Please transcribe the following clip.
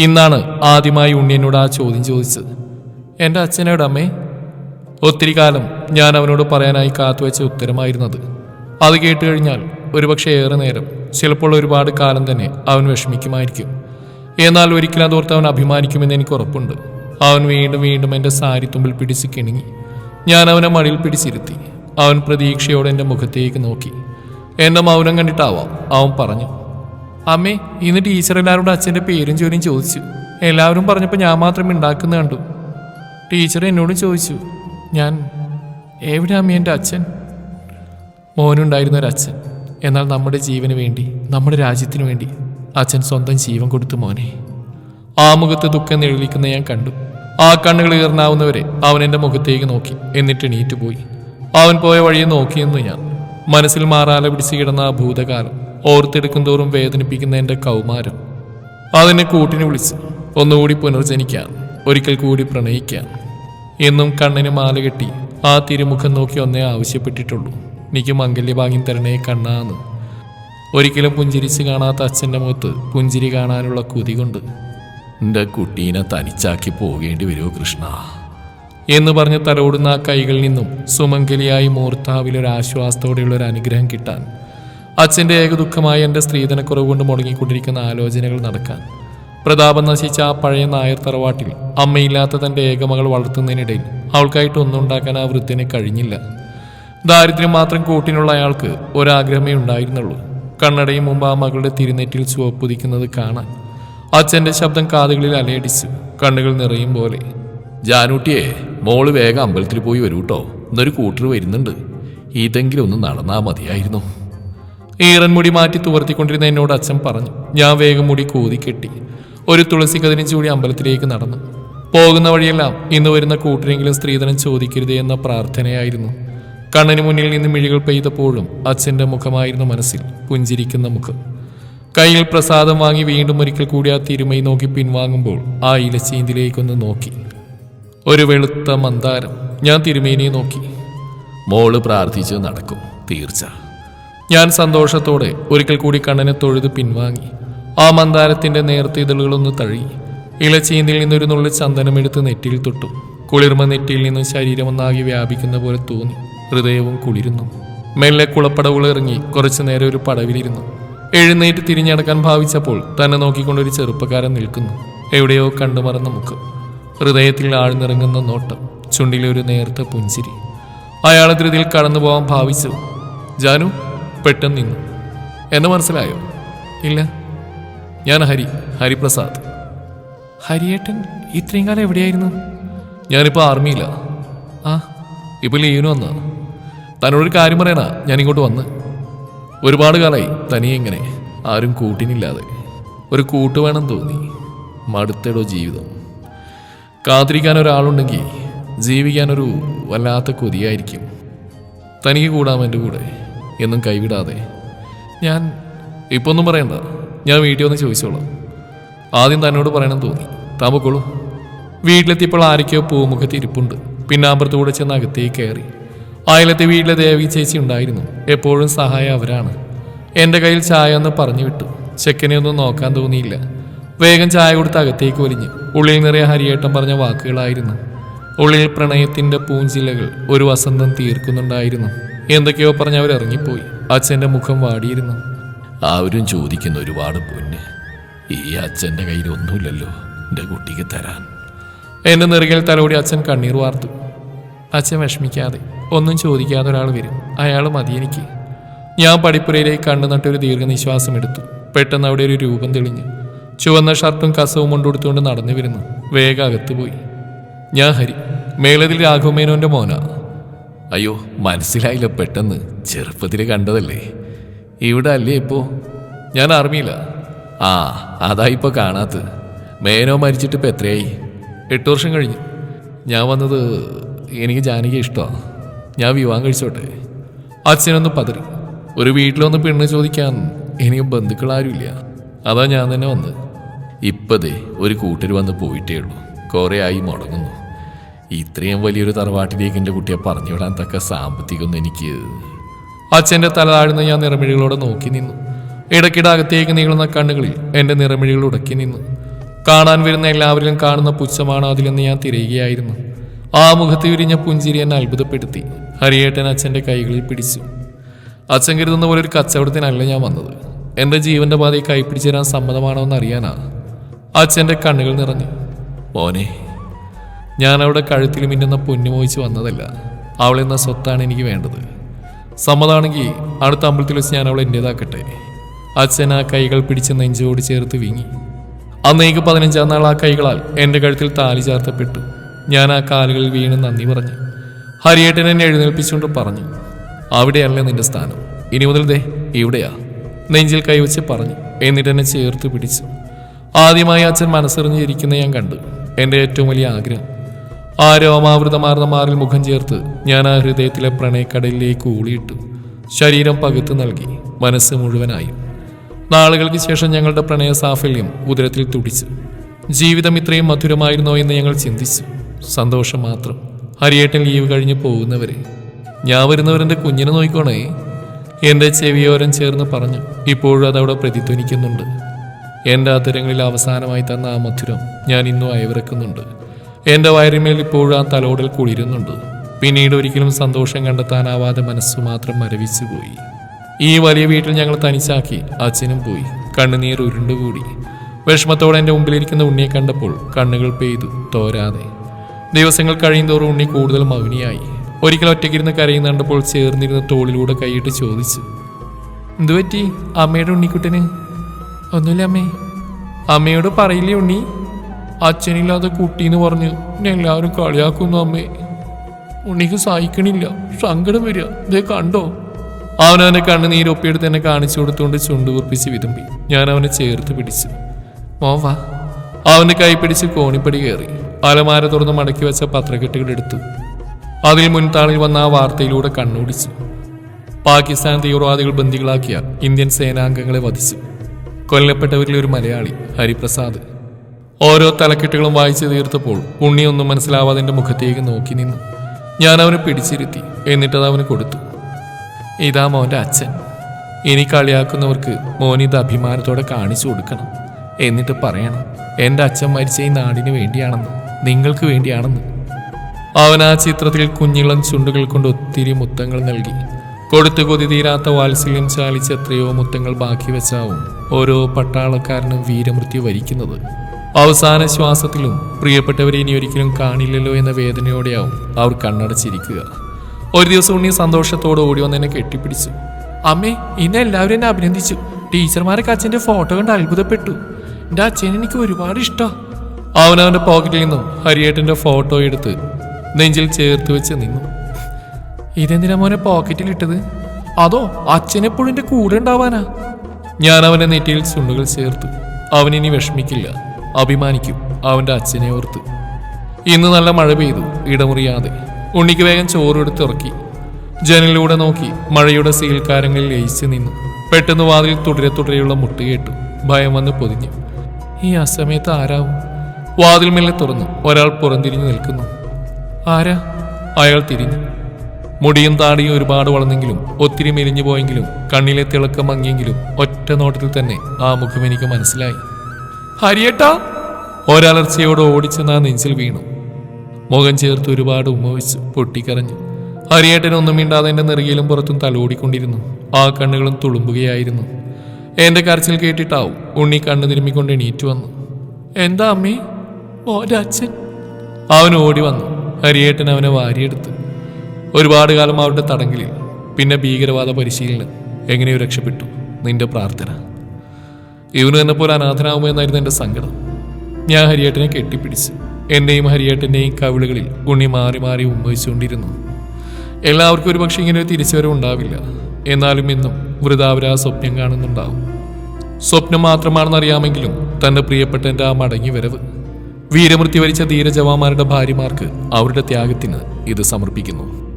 ഇന്നാണ് ആദ്യമായി ഉണ്ണിയനോട് ആ ചോദ്യം ചോദിച്ചത്. എന്റെ അച്ഛനോട് അമ്മേ ഒത്തിരി കാലം ഞാൻ അവനോട് പറയാനായി കാത്തുവെച്ച ഉത്തരമായിരുന്നത്. അത് കേട്ട് കഴിഞ്ഞാൽ ഒരുപക്ഷെ ഏറെ നേരം ചിലപ്പോൾ ഒരുപാട് കാലം തന്നെ അവൻ വിഷമിക്കുമായിരിക്കും. എന്നാൽ ഒരിക്കലും അതോർത്ത് അവൻ അഭിമാനിക്കുമെന്ന് എനിക്ക് ഉറപ്പുണ്ട്. അവൻ വീണ്ടും വീണ്ടും എന്റെ സാരിത്തുമ്പിൽ പിടിച്ച് കിണുങ്ങി. ഞാൻ അവനെ മടിയിൽ പിടിച്ചിരുത്തി. അവൻ പ്രതീക്ഷയോടെ എന്റെ മുഖത്തേക്ക് നോക്കി. എന്റെ മൗനം കണ്ടിട്ടാവാം അവൻ പറഞ്ഞു. അമ്മേ ഇന്ന് ടീച്ചർ എല്ലാവരോടും അച്ഛന്റെ പേരും ജോലിയും ചോദിച്ചു. എല്ലാവരും പറഞ്ഞപ്പോൾ ഞാൻ മാത്രം ഉണ്ടാക്കുന്ന കണ്ടു. ടീച്ചർ എന്നോട് ചോദിച്ചു ഞാൻ എവിടെ അമ്മ എന്റെ അച്ഛൻ? മോനുണ്ടായിരുന്ന ഒരു അച്ഛൻ എന്നാൽ നമ്മുടെ ജീവന് വേണ്ടി നമ്മുടെ രാജ്യത്തിനു വേണ്ടി അച്ഛൻ സ്വന്തം ജീവൻ കൊടുത്തു മോനെ. ആ മുഖത്ത് ദുഃഖം നിഴലിക്കുന്ന ഞാൻ കണ്ടു. ആ കണ്ണുകൾ ഈർന്നാവുന്നവരെ അവൻ എന്റെ മുഖത്തേക്ക് നോക്കി എന്നിട്ട് എണീറ്റ് പോയി. അവൻ പോയ വഴിയെ നോക്കിയെന്നു ഞാൻ. മനസ്സിൽ മാറാല പിടിച്ച് കിടന്ന ആ ഭൂതകാലം. ഓർത്തെടുക്കും തോറും വേദനിപ്പിക്കുന്ന എന്റെ കൗമാരം. അതിനെ കൂട്ടിന് വിളിച്ച് ഒന്നുകൂടി പുനർജനിക്കാൻ ഒരിക്കൽ കൂടി പ്രണയിക്കാൻ എന്നും കണ്ണിന് മാല കെട്ടി ആ തിരുമുഖം നോക്കി ഒന്നേ ആവശ്യപ്പെട്ടിട്ടുള്ളൂ. എനിക്ക് മംഗല്യഭാഗ്യം തരണേ കണ്ണാന്ന്. ഒരിക്കലും പുഞ്ചിരിച്ച് കാണാത്ത അച്ഛന്റെ മുഖത്ത് പുഞ്ചിരി കാണാനുള്ള കുതി കൊണ്ട്. എന്റെ കുട്ടീനെ തനിച്ചാക്കി പോകേണ്ടി വരുമോ കൃഷ്ണ? എന്ന് പറഞ്ഞ് തലോടുന്ന ആ കൈകളിൽ നിന്നും സുമംഗലിയായി ആശ്വാസത്തോടെയുള്ള ഒരു അനുഗ്രഹം കിട്ടാൻ അച്ഛന്റെ ഏക ദുഃഖമായ എന്റെ സ്ത്രീധനക്കുറവ് കൊണ്ട് മുടങ്ങിക്കൊണ്ടിരിക്കുന്ന ആലോചനകൾ നടക്കാൻ. പ്രതാപം നശിച്ച ആ പഴയ നായർ തറവാട്ടിൽ അമ്മയില്ലാത്ത തന്റെ ഏകമകൾ വളർത്തുന്നതിനിടയിൽ അവൾക്കായിട്ട് ഒന്നും ഉണ്ടാക്കാൻ ആ വൃദ്ധന് കഴിഞ്ഞില്ല. ദാരിദ്ര്യം മാത്രം കൂട്ടിനുള്ള അയാൾക്ക് ഒരാഗ്രഹമേ ഉണ്ടായിരുന്നുള്ളൂ. കണ്ണടയും മുമ്പ് ആ മകളുടെ തിരുനെറ്റിൽ ചുവപ്പുതിക്കുന്നത് കാണാൻ അച്ഛന്റെ ശബ്ദം കാതുകളിൽ അലയടിച്ചു കണ്ണുകൾ നിറയും പോലെ. ജാനൂട്ടിയെ മോൾ വേഗം അമ്പലത്തിൽ പോയി വരൂട്ടോ എന്നൊരു കൂട്ടർ വരുന്നുണ്ട്. ഇതെങ്കിലും ഒന്ന് നടന്നാൽ മതിയായിരുന്നു. ഈറൻ മുടി മാറ്റി തുവർത്തിക്കൊണ്ടിരുന്ന എന്നോട് അച്ഛൻ പറഞ്ഞു ഞാൻ വേഗം മുടി കൂതി കെട്ടി. ഒരു തുളസി ചൂടി അമ്പലത്തിലേക്ക് നടന്നു. പോകുന്ന വഴിയെല്ലാം ഇന്ന് വരുന്ന കൂട്ടിനെങ്കിലും സ്ത്രീധനം ചോദിക്കരുത് എന്ന പ്രാർത്ഥനയായിരുന്നു. കണ്ണിന് മുന്നിൽ നിന്ന് മിഴികൾ പെയ്തപ്പോഴും അച്ഛന്റെ മുഖമായിരുന്നു മനസ്സിൽ പുഞ്ചിരിക്കുന്ന മുഖം. കയ്യിൽ പ്രസാദം വാങ്ങി വീണ്ടും ഒരിക്കൽ കൂടി ആ തിരുമൈ നോക്കി പിൻവാങ്ങുമ്പോൾ ആ ഇലച്ചീന്തിലേക്കൊന്ന് നോക്കി. ഒരു വെളുത്ത മന്ദാരം. ഞാൻ തിരുമേനിയെ നോക്കി. മോൾ പ്രാർത്ഥിച്ച് നടക്കും തീർച്ച. ഞാൻ സന്തോഷത്തോടെ ഒരിക്കൽ കൂടി കണ്ണനെ തൊഴുത് പിൻവാങ്ങി. ആ മന്ദാരത്തിന്റെ നേർത്തിതളുകളൊന്ന് തഴി ഇലച്ചീന്തിൽ നിന്നൊരു നുള്ളി ചന്ദനമെടുത്ത് നെറ്റിയിൽ തൊട്ടു. കുളിർമ നെറ്റിയിൽ നിന്ന് ശരീരമൊന്നാകി വ്യാപിക്കുന്ന പോലെ തോന്നി. ഹൃദയവും കുളിരുന്നു. മെല്ലെ കുളപ്പടവുകൾ ഇറങ്ങി കുറച്ചു നേരം ഒരു പടവിലിരുന്നു. എഴുന്നേറ്റ് തിരിഞ്ഞടക്കാൻ ഭാവിച്ചപ്പോൾ തന്നെ നോക്കിക്കൊണ്ട് ഒരു ചെറുപ്പക്കാരൻ നിൽക്കുന്നു. എവിടെയോ കണ്ടുമറന്ന മുഖം ഹൃദയത്തിൽ ആഴ്ന്നിറങ്ങുന്ന നോട്ടം ചുണ്ടിലെ ഒരു നേർത്ത പുഞ്ചിരി. അയാളെ ധൃതിയിൽ കടന്നു പോകാൻ ഭാവിച്ചു. ജാനു പെട്ടെന്ന് നിന്നു. എന്നെ മനസ്സിലായോ? ഇല്ല. ഞാൻ ഹരി ഹരിപ്രസാദ്. ഹരിയേട്ടൻ ഇത്രയും കാലം എവിടെയായിരുന്നു? ഞാനിപ്പോൾ ആർമിയില്ല ആ ഇപ്പോൾ ലീവിന് വന്ന. തന്നോടൊരു കാര്യം പറയാനാ ഞാൻ ഇങ്ങോട്ട് വന്ന്. ഒരുപാട് കാലമായി തനിയെ ഇങ്ങനെ ആരും കൂട്ടിനില്ലാതെ. ഒരു കൂട്ട് വേണം തോന്നി. മടുത്തടോ ജീവിതം. കാത്തിരിക്കാൻ ഒരാളുണ്ടെങ്കിൽ ജീവിക്കാനൊരു വല്ലാത്ത കൊതിയായിരിക്കും. തനിക്ക് കൂടാമെന്റെ കൂടെ. എന്നും കൈവിടാതെ. ഞാൻ ഇപ്പോൾ ഒന്നും പറയണ്ട. ഞാൻ വീട്ടിൽ വന്ന് ചോദിച്ചോളാം. ആദ്യം തന്നോട് പറയണം തോന്നി. താമക്കോളൂ വീട്ടിലെത്തിയപ്പോൾ ആരൊക്കെയോ പൂമുഖത്ത് ഇരിപ്പുണ്ട്. പിന്നാമ്പുറത്തൂടെ ചെന്ന് അകത്തേക്ക് കയറി. അയലത്തെ വീട്ടിലെ ദേവി ചേച്ചി ഉണ്ടായിരുന്നു. എപ്പോഴും സഹായം അവരാണ്. എന്റെ കയ്യിൽ ചായ ഒന്ന് പറഞ്ഞു വിട്ടു. ചെക്കനെ ഒന്നും നോക്കാൻ തോന്നിയില്ല. വേഗം ചായ കൊടുത്ത് അകത്തേക്ക് ഒലിഞ്ഞ്. ഉള്ളിൽ നിറയെ ഹരിയേട്ടം പറഞ്ഞ വാക്കുകളായിരുന്നു. ഉള്ളിൽ പ്രണയത്തിന്റെ പൂഞ്ചിലകൾ ഒരു വസന്തം തീർക്കുന്നുണ്ടായിരുന്നു. എന്തൊക്കെയോ പറഞ്ഞ് അവർ ഇറങ്ങിപ്പോയി അച്ഛന്റെ മുഖം വാടിയിരുന്നു. അവരും ചോദിക്കുന്ന ഒരുപാട് പൊന്ന്. ഈ അച്ഛന്റെ കയ്യിൽ ഒന്നുമില്ലല്ലോ എന്റെ കുട്ടിക്ക് തരാൻ. എന്റെ നെറുകിൽ തലോടി അച്ഛൻ കണ്ണീർ വാർത്തു. അച്ഛൻ വിഷമിക്കാതെ ഒന്നും ചോദിക്കാതെ ഒരാൾ വരും. അയാൾ മതി എനിക്ക്. ഞാൻ പടിപ്പുരയിലേക്ക് കണ്ണു നട്ടൊരു ദീർഘനിശ്വാസം എടുത്തു. പെട്ടെന്ന് അവിടെ ഒരു രൂപം തെളിഞ്ഞു ചുവന്ന ഷർട്ടും കസവും കൊണ്ടുകൊടുത്തുകൊണ്ട് നടന്നു വരുന്നു. വേഗം അകത്തുപോയി ഞാൻ ഹരി. മേളതിൽ രാഘവമേനോന്റെ മോനാ. അയ്യോ മനസ്സിലായില്ല പെട്ടെന്ന്. ചെറുപ്പത്തിൽ കണ്ടതല്ലേ. ഇവിടെ അല്ലേ ഇപ്പോ? ഞാൻ ആർമിയില്ല ആ അതാ ഇപ്പൊ കാണാത്തത് മേനോ മരിച്ചിട്ട് ഇപ്പൊ എത്രയായി? എട്ട് വർഷം കഴിഞ്ഞു. ഞാൻ വന്നത് എനിക്ക് ജാനകി ഇഷ്ടമാണ് ഞാൻ വിവാഹം കഴിച്ചോട്ടെ. അച്ഛനൊന്ന് പതറി. ഒരു വീട്ടിലൊന്ന് പെണ്ണ് ചോദിക്കാൻ എനിക്ക് ബന്ധുക്കൾ ആരുമില്ല അതാ ഞാൻ തന്നെ വന്നത് ഇപ്പതേ ഒരു കൂട്ടർ വന്ന് പോയിട്ടേ ഉള്ളൂ. കുറേ ആയി മുടങ്ങുന്നു. ഇത്രയും വലിയൊരു തറവാട്ടിലേക്ക് എന്റെ കുട്ടിയെ പറഞ്ഞു വിടാൻ തക്ക സാമ്പത്തികമൊന്നും എനിക്ക് അച്ഛന്റെ തല താഴ്ന്ന് ഞാൻ നിറമിഴികളോടെ നോക്കി നിന്നു. ഇടയ്ക്കിടെ അകത്തേക്ക് നീളുന്ന കണ്ണുകളിൽ എന്റെ നിറമിഴികൾ ഉടക്കി നിന്നു. കാണാൻ വരുന്ന എല്ലാവരിലും കാണുന്ന പുച്ഛമാണ് അതിലെന്ന് ഞാൻ തിരയുകയായിരുന്നു. ആ മുഖത്ത് വിരിഞ്ഞ പുഞ്ചിരി എന്നെ അത്ഭുതപ്പെടുത്തി. ഹരിയേട്ടൻ അച്ഛന്റെ കൈകളിൽ പിടിച്ചു. അച്ഛൻ കരുതുന്ന പോലെ ഒരു കച്ചവടത്തിനല്ല ഞാൻ വന്നത്. എന്റെ ജീവന്റെ പാതയെ കൈപ്പിടിച്ചു തരാൻ സമ്മതമാണോ എന്ന് അറിയാനാ അച്ഛന്റെ കണ്ണുകൾ നിറഞ്ഞു. മോനെ ഞാൻ അവിടെ കഴുത്തിൽ മിന്നുന്ന പൊന്നുമോഹിച്ച് വന്നതല്ല. അവളെന്ന സ്വത്താണ് എനിക്ക് വേണ്ടത്. സമ്മതാണെങ്കിൽ അടുത്ത അമ്പലത്തിൽ വെച്ച് ഞാൻ അവളെ എന്റേതാക്കട്ടെ. അച്ഛൻ ആ കൈകൾ പിടിച്ച് നെഞ്ചോട് ചേർത്ത് വീങ്ങി. അന്നേക്ക് പതിനഞ്ചാം നാൾ ആ കൈകളാൽ എന്റെ കഴുത്തിൽ താലി ചാർത്തപ്പെട്ടു. ഞാൻ ആ കാലുകളിൽ വീണ് നന്ദി പറഞ്ഞു ഹരിയേട്ടൻ എന്നെ എഴുന്നേൽപ്പിച്ചുകൊണ്ട് പറഞ്ഞു അവിടെയല്ലേ നിന്റെ സ്ഥാനം? ഇനി മുതൽ ദേ ഇവിടെയാ. നെഞ്ചിൽ കൈവച്ച് പറഞ്ഞു എന്നിട്ട് എന്നെ ചേർത്ത് പിടിച്ചു. ആദ്യമായി അച്ഛൻ മനസ്സറിഞ്ഞിരിക്കുന്ന ഞാൻ കണ്ടു. എന്റെ ഏറ്റവും വലിയ ആഗ്രഹം ആ രോമാവൃതമാർന്ന മാറിൽ മുഖം ചേർത്ത് ഞാൻ ആ ഹൃദയത്തിലെ പ്രണയക്കടലിലേക്ക് ഊളിയിട്ടു. ശരീരം പകുത്തു നൽകി. മനസ്സ് മുഴുവനായും. നാളുകൾക്ക് ശേഷം ഞങ്ങളുടെ പ്രണയ സാഫല്യം ഉദരത്തിൽ തുടിച്ചു. ജീവിതം ഇത്രയും മധുരമായിരുന്നോ എന്ന് ഞങ്ങൾ ചിന്തിച്ചു. സന്തോഷം മാത്രം. ഹരിയേട്ടൻ ലീവ് കഴിഞ്ഞ് പോകുന്നവരെ. ഞാൻ വരുന്നവരെന്റെ കുഞ്ഞിനെ നോക്കിക്കോണേ. എന്റെ ചെവിയോരം ചേർന്ന് പറഞ്ഞു. ഇപ്പോഴും അതവിടെ പ്രതിധ്വനിക്കുന്നുണ്ട്. എന്റെ അതരങ്ങളിൽ അവസാനമായി തന്ന ആ മധുരം ഞാൻ ഇന്നും അയവിറക്കുന്നുണ്ട്. എന്റെ വയറിമേൽ ഇപ്പോഴും ആ തലോടൽ കുളിരുന്നുണ്ട്. പിന്നീട് ഒരിക്കലും സന്തോഷം കണ്ടെത്താനാവാതെ മനസ്സു മാത്രം മരവിച്ചു പോയി ഈ വലിയ വീട്ടിൽ ഞങ്ങൾ തനിച്ചാക്കി അച്ഛനും പോയി. കണ്ണുനീർ ഉരുണ്ടുകൂടി. വിഷമത്തോടെ എന്റെ മുമ്പിലിരിക്കുന്ന ഉണ്ണിയെ കണ്ടപ്പോൾ കണ്ണുകൾ പെയ്തു തോരാതെ. ദിവസങ്ങൾ കഴിയുന്തോറും ഉണ്ണി കൂടുതൽ മൗനിയായി. ഒരിക്കൽ ഒറ്റയ്ക്കിരുന്ന് കരയുന്ന കണ്ടപ്പോൾ ചേർന്നിരുന്ന തോളിലൂടെ കൈയിട്ട് ചോദിച്ചു എന്തുപറ്റി അമ്മയുടെ ഉണ്ണിക്കുട്ടന്? ഒന്നുമില്ല അമ്മേ. അമ്മയോട് പറയില്ലേ ഉണ്ണി? അച്ഛനില്ലാതെ കുട്ടീന്ന് പറഞ്ഞ് എന്നെ എല്ലാവരും കളിയാക്കുന്നു അമ്മേ. ഉണ്ണിക്ക് സഹിക്കണില്ല. സങ്കടം വരിക. ഇതേ കണ്ടോ? അവനവനെ കണ്ണുനീരൊപ്പിയെടുത്ത് എന്നെ കാണിച്ചു കൊടുത്തുകൊണ്ട് ചുണ്ടുകുറിപ്പിച്ച് വിതുമ്പി. ഞാൻ അവനെ ചേർത്ത് പിടിച്ചു. മോവാ അവന്റെ കൈ പിടിച്ച് കോണിപ്പടി കയറി. അലമാര തുറന്ന് മടക്കി വെച്ച പത്രക്കെട്ടുകൾ എടുത്തു. അതിൽ മുൻതാളിൽ വന്ന ആ വാർത്തയിലൂടെ കണ്ണോടിച്ചു. പാകിസ്ഥാൻ തീവ്രവാദികൾ ബന്ദികളാക്കിയ ഇന്ത്യൻ സേനാംഗങ്ങളെ വധിച്ചു. കൊല്ലപ്പെട്ടവരിലെ ഒരു മലയാളി ഹരിപ്രസാദ്. ഓരോ തലക്കെട്ടുകളും വായിച്ചു തീർത്തപ്പോൾ ഉണ്ണിയൊന്നും മനസ്സിലാവാതെ എന്റെ മുഖത്തേക്ക് നോക്കി നിന്നു. ഞാൻ അവനെ പിടിച്ചിരുത്തി എന്നിട്ടത് അവന് കൊടുത്തു. ഇതാ മോന്റെ അച്ഛൻ. ഇനി കളിയാക്കുന്നവർക്ക് മോൻ ഇത് അഭിമാനത്തോടെ കാണിച്ചു കൊടുക്കണം. എന്നിട്ട് പറയണം എന്റെ അച്ഛൻ മരിച്ച ഈ നാടിന് വേണ്ടിയാണെന്ന് നിങ്ങൾക്ക് വേണ്ടിയാണെന്ന്. അവൻ ആ ചിത്രത്തിൽ കുഞ്ഞിളം ചുണ്ടുകൾ കൊണ്ട് ഒത്തിരി മുത്തങ്ങൾ നൽകി. കൊടുത്തു കൊതി തീരാത്ത വാത്സല്യം ചാലിച്ച് എത്രയോ മുത്തങ്ങൾ ബാക്കി വെച്ചാവും ഓരോ പട്ടാളക്കാരനും വീരമൃത്യു വരിക്കുന്നത്. അവസാന ശ്വാസത്തിലും പ്രിയപ്പെട്ടവരെ ഇനി ഒരിക്കലും കാണില്ലല്ലോ എന്ന വേദനയോടെയാവും അവർ കണ്ണടച്ചിരിക്കുക. ഒരു ദിവസം ഉണ്ണി സന്തോഷത്തോടെ ഓടി വന്ന് എന്നെ കെട്ടിപ്പിടിച്ചു. അമ്മേ ഇന്ന് എല്ലാവരും എന്നെ അഭിനന്ദിച്ചു. ടീച്ചർമാരൊക്കെ അച്ഛന്റെ ഫോട്ടോ കണ്ട് അത്ഭുതപ്പെട്ടു. എന്റെ അച്ഛൻ എനിക്ക് ഒരുപാട് ഇഷ്ടമാണ് അവനവന്റെ പോക്കറ്റിൽ നിന്നും ഹരിയേട്ടന്റെ ഫോട്ടോ എടുത്ത് നെഞ്ചിൽ ചേർത്ത് വെച്ച് നിന്നു. ഇതെന്തിനാ മോനെ പോക്കറ്റിൽ ഇട്ടത്? അതോ അച്ഛനെപ്പോഴും എന്റെ കൂടെ ഉണ്ടാവാനാ? ഞാൻ അവനെ നെറ്റിയിൽ ചുണ്ടുകൾ ചേർത്തു. അവനിനി വിഷമിക്കില്ല. അഭിമാനിക്കും അവന്റെ അച്ഛനെ ഓർത്ത്. ഇന്ന് നല്ല മഴ പെയ്തു ഇടമുറിയാതെ. ഉണ്ണിക്ക് വേഗം ചോറെടുത്ത് ഇറക്കി ജനലിലൂടെ നോക്കി മഴയുടെ സീൽക്കാരങ്ങളിൽ ലയിച്ചു നിന്നു. പെട്ടെന്ന് വാതിൽ തുടരെ തുടരെയുള്ള മുട്ട് കേട്ടു. ഭയം വന്ന് പൊതിഞ്ഞു. ഈ അസമയത്ത് ആരാവും? വാതിൽ മെല്ലെ തുറന്നു. ഒരാൾ പുറംതിരിഞ്ഞു നിൽക്കുന്നു. ആരാ? അയാൾ തിരിഞ്ഞു. മുടിയും താടിയും ഒരുപാട് വളർന്നെങ്കിലും ഒത്തിരി മെലിഞ്ഞു പോയെങ്കിലും കണ്ണിലെ തിളക്കം മങ്ങിയെങ്കിലും ഒറ്റ നോട്ടത്തിൽ തന്നെ ആ മുഖം എനിക്ക് മനസ്സിലായി. ഹരിയേട്ടാ? ഒരലർച്ചയോടെ ഓടിച്ചെന്ന് ആ നെഞ്ചിൽ വീണു. മുഖം ചേർത്ത് ഒരുപാട് ഉമ്മ വെച്ച് പൊട്ടിക്കരഞ്ഞു. ഹരിയേട്ടൻ ഒന്നും മിണ്ടാതെ എന്റെ നെറുകയിലും പുറത്തും തലോടിക്കൊണ്ടിരുന്നു. ആ കണ്ണുകളും തുളുമ്പുകയായിരുന്നു. എന്റെ കരച്ചിൽ കേട്ടിട്ടാവും ഉണ്ണി കണ്ണു തിരുമ്മിക്കൊണ്ട് എണീറ്റ് വന്നു. എന്താ അമ്മേ? ഓരച്ഛൻ അവൻ ഓടി വന്നു. ഹരിയേട്ടൻ അവനെ വാരിയെടുത്തു. ഒരുപാട് കാലം അവരുടെ തടങ്കലിൽ പിന്നെ ഭീകരവാദ പരിശീലനം എങ്ങനെയോ രക്ഷപ്പെട്ടു. നിന്റെ പ്രാർത്ഥന. ഇവന് തന്നെ പോലെ അനാഥനാവുമോ എന്നായിരുന്നു എന്റെ സങ്കടം. ഞാൻ ഹരിയേട്ടനെ കെട്ടിപ്പിടിച്ച് എന്റെയും ഹരിയേട്ടന്റെയും കവിളുകളിൽ ഉണ്ണി മാറി മാറി ഉമ്മയിച്ചുകൊണ്ടിരുന്നു എല്ലാവർക്കും ഒരു പക്ഷേ ഇങ്ങനെ തിരിച്ചുവരവ് ഉണ്ടാവില്ല. എന്നാലും ഇന്നും വൃതാവരാ സ്വപ്നം കാണുന്നുണ്ടാവും. സ്വപ്നം മാത്രമാണെന്നറിയാമെങ്കിലും തന്റെ പ്രിയപ്പെട്ടന്റെ ആ മടങ്ങി വരവ് വീരമൃത്യു വരിച്ച ധീരജവാന്മാരുടെ ഭാര്യമാർക്ക് അവരുടെ ത്യാഗത്തിന് ഇത് സമർപ്പിക്കുന്നു.